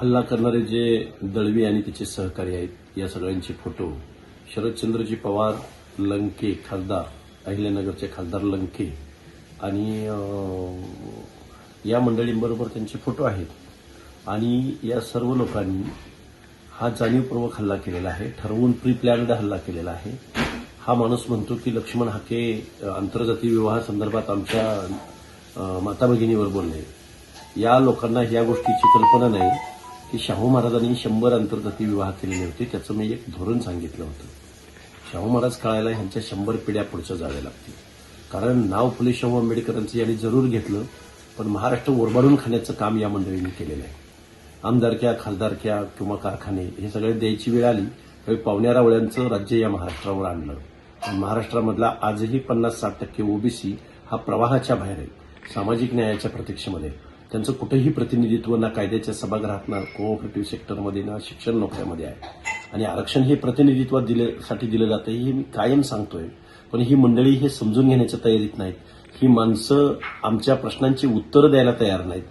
हल्ला करणारे जे दळवी आणि त्याचे सहकारी आहेत या सगळ्यांचे फोटो. शरदचंद्रजी पवार लंके खासदार अहिल्यानगरचे खासदार लंके. आणि या मंडळींबरोबर त्यांचे फोटो आहेत. आणि या सर्व लोकांनी हा जाणीवपूर्वक हल्ला केलेला आहे. ठरवून प्री प्लॅन्ड हल्ला केलेला आहे. हा माणूस म्हणतो की लक्ष्मण हाके आंतरजातीय विवाहासंदर्भात आमच्या माता भगिनीवर बोलले. या लोकांना या गोष्टीची कल्पना नाही. की शाहू महाराजांनी शंभर अंतर्जाती विवाह केलेले होते त्याचं मी एक धोरण सांगितलं होतं. शाहू महाराज कळायला ह्यांच्या शंभर पिढ्या पुढच्या जाव्या लागतील. कारण नाव फुले शाहू आंबेडकरांचं यांनी जरूर घेतलं पण महाराष्ट्र ओरबाडून खाण्याचं काम या मंडळींनी केलेलं आहे. आमदारक्या खासदारक्या किंवा कारखाने हे सगळे द्यायची वेळ आली त्यावेळी पावण्यारावळ्यांचं राज्य या महाराष्ट्रावर आणलं. महाराष्ट्रामधला आजही पन्नास साठ टक्के ओबीसी हा प्रवाहाच्या बाहेर आहे सामाजिक न्यायाच्या प्रतीक्षेमध्ये. त्यांचं कुठेही प्रतिनिधित्व ना कायद्याच्या सभागृहात ना कोऑपरेटिव्ह सेक्टरमध्ये ना शिक्षण नोकऱ्यामध्ये आहे. आणि आरक्षण हे प्रतिनिधित्व दिल्यासाठी दिलं जातं हे मी कायम सांगतोय. पण ही मंडळी हे समजून घेण्याच्या तयारीत नाहीत. ही माणसं आमच्या प्रश्नांची उत्तरं द्यायला तयार नाहीत.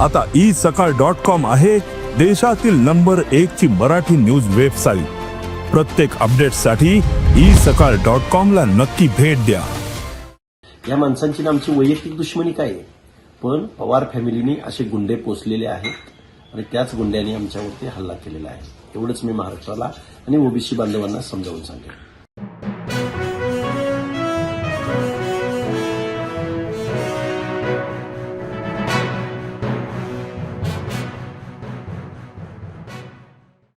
आता ई सकाळ डॉट कॉम आहे देशातील नंबर एक ची मराठी न्यूज वेबसाईट. प्रत्येक अपडेटसाठी ई सकाळ डॉट कॉम ला नक्की भेट द्या. या माणसांची आमची वैयक्तिक दुश्मनी काय आहे? पण पवार फॅमिलीने असे गुंडे पोचलेले आहेत आणि त्याच गुंड्यांनी आमच्यावरती हल्ला केलेला आहे. एवढंच मी महाराष्ट्राला आणि ओबीसी बांधवांना समजावून सांगेन.